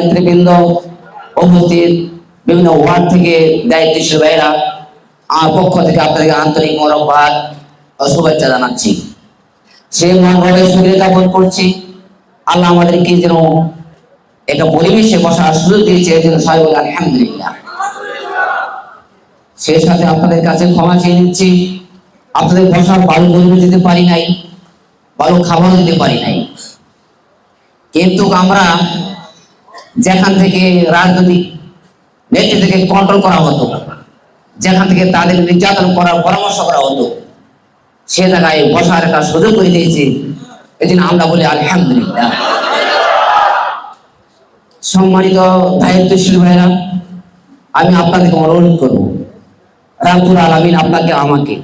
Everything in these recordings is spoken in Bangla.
নেতৃবৃন্দ, উপস্থিত বিভিন্ন ওয়ার্ড থেকে দায়িত্বশীল ভাইরা আমার পক্ষ থেকে আপনাদেরকে আন্তরিক মোরব্বাদ ও শুভেচ্ছা জানাচ্ছি। সেই মনোভাবে সুবিধা জ্ঞাপন করছি। আল্লাহ আমাদেরকে যেন একটা পরিবেশে বসার সুযোগ দিয়েছে সবাই বলে আলহামদুলিল্লাহ। সেই সাথে আপনাদের কাছে ক্ষমা চেয়ে নিচ্ছি। আপনাদের বসার বালু গরিবে দিতে পারি নাই ভালো খাবার দিতে পারি নাই। কিন্তু আমরা যেখান থেকে রাজনৈতিক নেতৃত্ব থেকে কন্ট্রোল করা হতো, যেখান থেকে তাদের নির্যাতন করার পরামর্শ করা হতো, সে জায়গায় বসার একটা সুযোগ করে দিয়েছে। জন্য আমরা বলি, আলহামদুলিল্লাহ। সম্মানিত দায়িত্বশীল ভাইরা আমি আপনাদেরকে অনুরোধ করব রামপুর আলামিন আপনাকে, আমাকে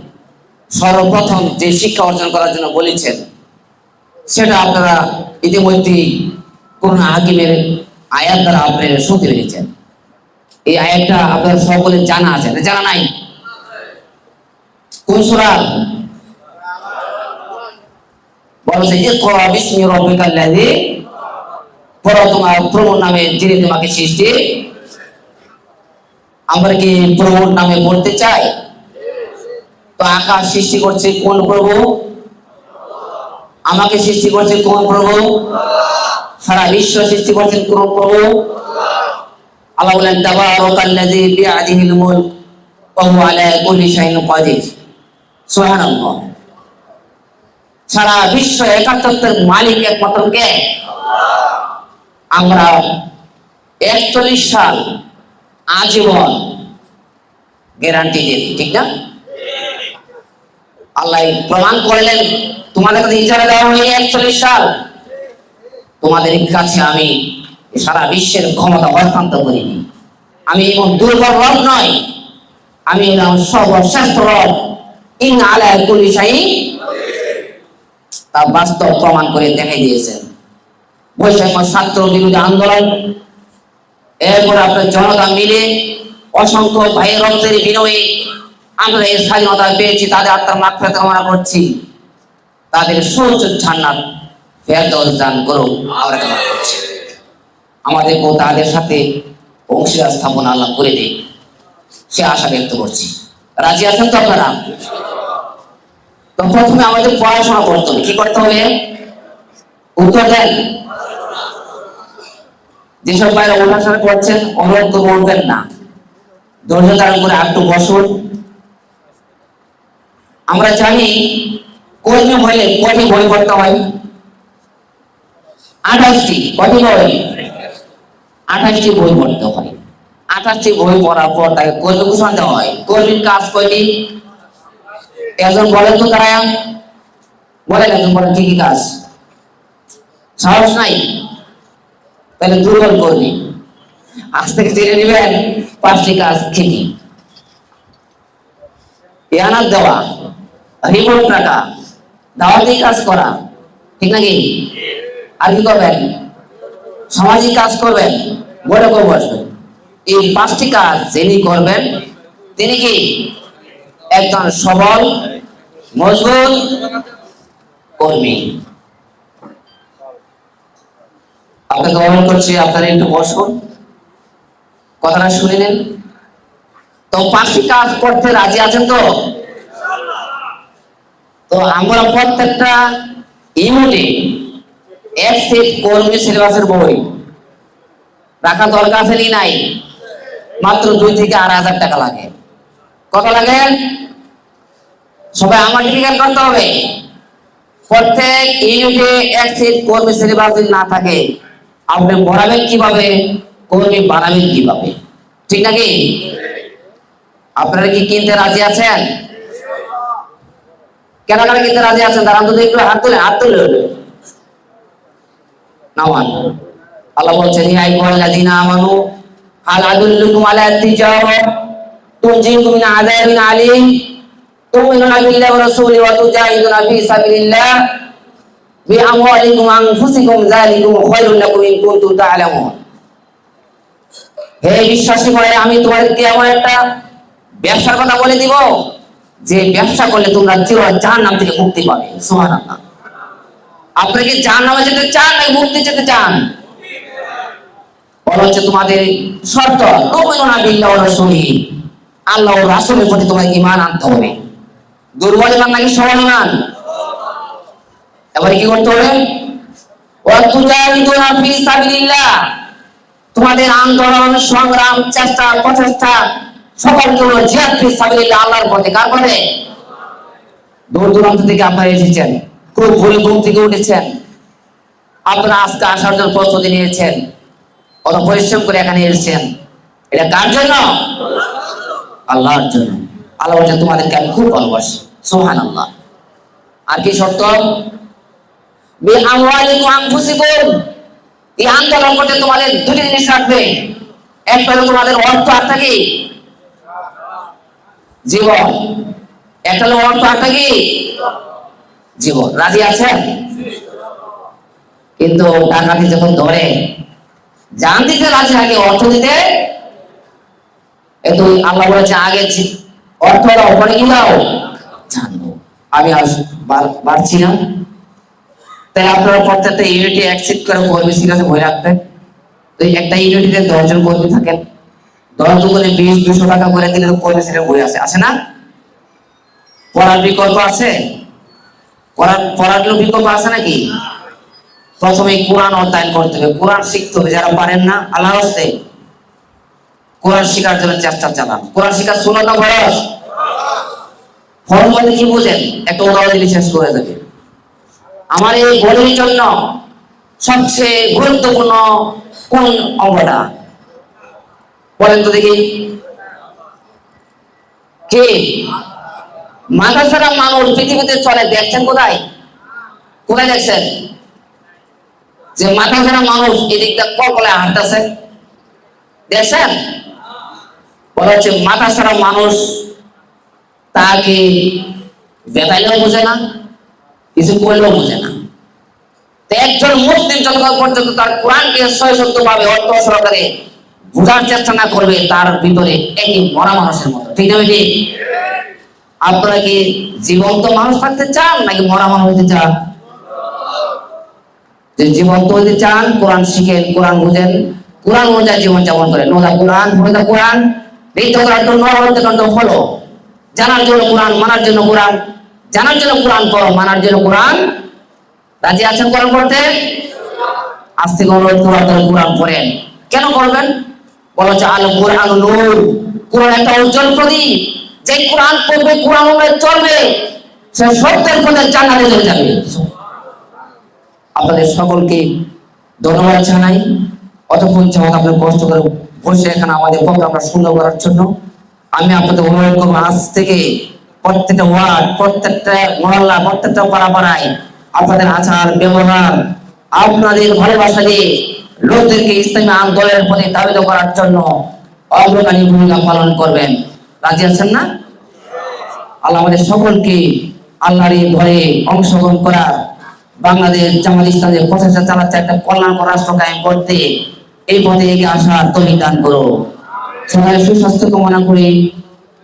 সর্বপ্রথম যে শিক্ষা অর্জন করার জন্য বলেছেন, সেটা আপনারা ইতিমধ্যেই কোন হাকিমের আয়াত দ্বারা আপনারা শুনতে পেরেছেন। এই আয়াতটা আপনার সকলের জানা আছে জানা নাই? কোন সূরা? বলছে তোমার প্রভুর নামে, যিনি তোমাকে সৃষ্টি। আমরা কি প্রভুর নামে পড়তে চাই? তো আকাশ সৃষ্টি করছে কোন প্রভু? আমাকে সৃষ্টি করছে কোন প্রভু? সারা বিশ্ব সৃষ্টি করছেন কোন প্রভু আল্লাহ বলেন আলা কুল্লি কাদির। সুবহানাল্লাহ। সারা বিশ্ব একাত্মত্বের মালিক একমাত্র কে? আমরা একচল্লিশ সাল আজীবন গ্যারান্টি দিই, ঠিক না? আল্লাহ প্রমাণ করলেন, তোমাদের কাছে ইজারা দেওয়া হয়নি একচল্লিশ সাল। তোমাদের কাছে আমি সারা বিশ্বের ক্ষমতা হস্তান্তর করিনি। আমি এমন দুর্বল রব নয় আমি এলাম সর্বশ্রেষ্ঠ রব। ইন আলায় কুলি তা বাস্তব প্রমাণ করে দেখাই দিয়েছেন। বৈষম্য ছাত্র বিরোধী আন্দোলন। এরপর আপনার জনতা মিলে অসংখ্য ভাইয়ের রক্তের বিনয়ে আমরা এই স্বাধীনতা পেয়েছি, তাদের আত্মার মাত্রা কামনা করছি। তাদের সৌচ জান্নাত ফেরদৌস দান করুক আমরা কামনা করছি। তাদের সাথে অংশীদার স্থাপন আল্লাহ করে দিই সে আশা ব্যক্ত করছি। রাজি আছেন তো আপনারা? তো প্রথমে আমাদের পড়াশোনা করতে হবে। কি করতে হবে? উত্তর দেন। যেসব বাইরে অনুসরণ করছেন অনুরোধ করে উঠবেন না। ধৈর্য ধারণ করে একটু বসুন। আমরা জানি কর্মী হলে কটি বই পড়তে হয়। আঠাশটি কটি বই আঠাশটি বই পড়তে হয়। আঠাশটি বই পড়ার পর তাকে কর্মী ঘোষণা দেওয়া হয়। কর্মীর কাজ কয়টি? একজন বলেন তো তারা বলেন, একজন বলেন, কি কি কাজ? সাহস নাই? তাহলে দুর্বল কর্মী আজ থেকে জেনে নেবেন, পাঁচটি কাজ কি পেয়ানার দেওয়া, রিপোর্ট রাখা, দাওয়াতি কাজ করা, ঠিক নাকি? আর কি করবেন? সামাজিক কাজ করবেন বড় করে বসবেন। এই পাঁচটি কাজ যিনি করবেন, তিনি কি? একজন সবল, মজবুত কর্মী। আপনাকে অনুরোধ করছি, আপনারা একটু বসুন। কথাটা শুনে নেন। তো পাঁচটি কাজ করতে রাজি আছেন তো? তো আমরা প্রত্যেকটা ইউনিটে এক সেট কর্মী সিলেবাসের বই? রাখা দরকার আছে নাই। মাত্র দুই থেকে আড়াই হাজার টাকা লাগে। কত লাগে? সবাই আমার ক্লিয়ার করতে হবে। প্রত্যেক ইউনিটে এক সেট কর্মী সিলেবাস যদি না থাকে, আপনি পড়াবেন কীভাবে? কর্মী বানাবেন কীভাবে? ঠিক নাকি? আপনারা কি কিনতে রাজি আছেন? কেন কেন কিনতে রাজি আছেন? তারা তো একটু হাত তুলে হাত তুলে। নামান আল্লাহ বলছেন ইয়া আইয়ুহাল্লাযীনা আমানু, হাল আদুল্লুকুম আলা তিজারা তুনজিকুম মিন আযাবিন আলীম, তুমিনুনা বিল্লাহি ওয়া রাসূলিহি ওয়া তুজাহিদুনা ফি সাবিলিল্লাহ, বিআমওয়ালিকুম ওয়া আনফুসিকুম, যালিকুম লাকুম ইন কুনতুম তা'লামুন হে বিশ্বাসী ভাই, আমি তোমাদেরকে এমন একটা ব্যবসার কথা বলে দিব, যে ব্যবসা করলে তোমরা চির জাহান্নাম থেকে মুক্তি পাবে। সুবহানাল্লাহ। আপনি কি জাহান্নামে যেতে চান নাকি মুক্তি যেতে চান? বলা হচ্ছে তোমাদের শর্ত নমিনা বিল্লাহ রাসূলি আল্লাহ ও রাসূলের প্রতি তোমার ঈমান আনতে হবে। দুর্বল ইমান নাকি সবল ইমান এবারে কি করতে হবে? ওয়া তুজাহিদুনা ফি সাবিলিল্লাহ। তোমাদের আন্দোলন, সংগ্রাম, চেষ্টা, প্রচেষ্টা সকলকে হলো জিহাদ ফি সাবিলিল্লাহ, আল্লাহর পথে কার পথে? দূর দূরান্ত থেকে আপনারা এসেছেন। খুব ভোরে ঘুম থেকে উঠেছেন। আপনারা আজকে আসার জন্য প্রস্তুতি নিয়েছেন। কত পরিশ্রম করে এখানে এসেছেন। এটা কার জন্য? আল্লাহর জন্য। আল্লাহ বলছে, তোমাদেরকে আমি খুব ভালোবাসি। সোহান আল্লাহ আর কি শর্ত? এই তোমাদের জিনিস তোমাদের অর্থ আর কি? জীবন। একটা অর্থ আর কি? জীবন রাজি আছেন? কিন্তু ডাকাতি যখন ধরে, জান দিতে রাজি আগে, অর্থ দিতে? কিন্তু আল্লাহ বলেছে, আগে জি- অর্থ দাও, পরে কি দাও? জানব। আমি বাড়ছি না। তাই আপনারা প্রত্যেকটা ইউনিটে অ্যাকসেপ্ট করে কর্মী সিরিয়াসে বই রাখবেন। তো এই একটা ইউনিটিতে দশজন কর্মী থাকেন। দশ দুগুণে বিশ, দুশো টাকা করে দিলে কর্মী সিরিয়াস বই আছে। আছে না? পড়ার বিকল্প আছে? পড়ার পড়ার বিকল্প আছে নাকি? প্রথমে কোরআন অধ্যয়ন করতে হবে। কোরআন শিখতে হবে। যারা পারেন না, আল্লাহ হস্তে কোরআন শেখার জন্য চেষ্টা চালান। কোরআন শেখার শুনো না বয়স ফরম বলতে কি বুঝেন? একটা উদাহরণ দিলে শেষ করে দেবে আমার এই বলির জন্য সবচেয়ে গুরুত্বপূর্ণ কোন অঙ্গটা? বলেন তো দেখি। কে? মাথা ছাড়া মানুষ পৃথিবীতে চলে, দেখছেন কোথায়? কোথায় দেখছেন? যে মাথা ছাড়া মানুষ এদিক দিয়ে কলকলে হাঁটতেছে। দেখছেন? বলা হচ্ছে মাথা ছাড়া মানুষ তাকে বেতাইলেও বোঝে না, কিছু করলেও বোঝে না। একজন মুসলিম যতক্ষণ পর্যন্ত তার কোরআনকে সহসত্য ভাবে অর্থ সহকারে বোঝার চেষ্টা না করবে, তার ভিতরে একই মরা মানুষের মতো। ঠিক না আপনারা কি জীবন্ত মানুষ থাকতে চান নাকি মরা মানুষ হতে চান? যে জীবন্ত হতে চান, কোরআন শিখেন, কোরআন বুঝেন, কোরআন অনুযায়ী জীবন যাপন করেন কোরআন কোরআন ঋতু করার জন্য ফলো জানার জন্য কোরআন, মানার জন্য কোরআন, জানার জন্য কোরআন পড়ো, মানার জন্য কোরআন। রাজি আছেন কোরআন পড়তে? আজ থেকে অনুরোধ কোরআন পড়েন। কেন করবেন বলা হচ্ছে আলো কোরআন নূর। কোরআন একটা উজ্জ্বল প্রদীপ। যে কোরআন পড়বে, কোরআন চলবে, সে সত্যের পথে জান্নাতে চলে যাবে। আপনাদের সকলকে ধন্যবাদ জানাই। অতক্ষণ যেমন আপনার কষ্ট করে বসে এখানে আমাদের প্রোগ্রামটা সুন্দর করার জন্য, আমি আপনাদের অনুরোধ করব, আজ থেকে প্রত্যেকটা ওয়ার্ড, প্রত্যেকটা মহল্লা, প্রত্যেকটা পাড়া আপনাদের আচার, ব্যবহার, আপনাদের ভালোবাসা দিয়ে লোকদেরকে ইসলামী আন্দোলনের প্রতি দাবিত করার জন্য অগ্রগামী ভূমিকা পালন করবেন। রাজি আছেন না? আল্লাহ আমাদের সকলকে আল্লাহর এই ভয়ে অংশগ্রহণ করা, বাংলাদেশ জামাত ইসলামের প্রচেষ্টা চালাচ্ছে একটা কল্যাণকর রাষ্ট্র কায়েম করতে এই পথে এগিয়ে আসার তৌফিক দান করো। সবাই সুস্বাস্থ্য কামনা করি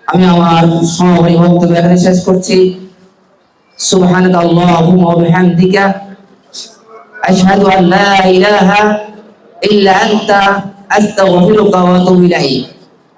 আমি আমার সমাপনী বক্তব্য এখানে শেষ করছি। ওয়া বিহামদিকা। আশহাদু আন লা ইলাহা ইল্লা আনতা, আস্তাগফিরুকা ওয়া আতুবু ইলাইক।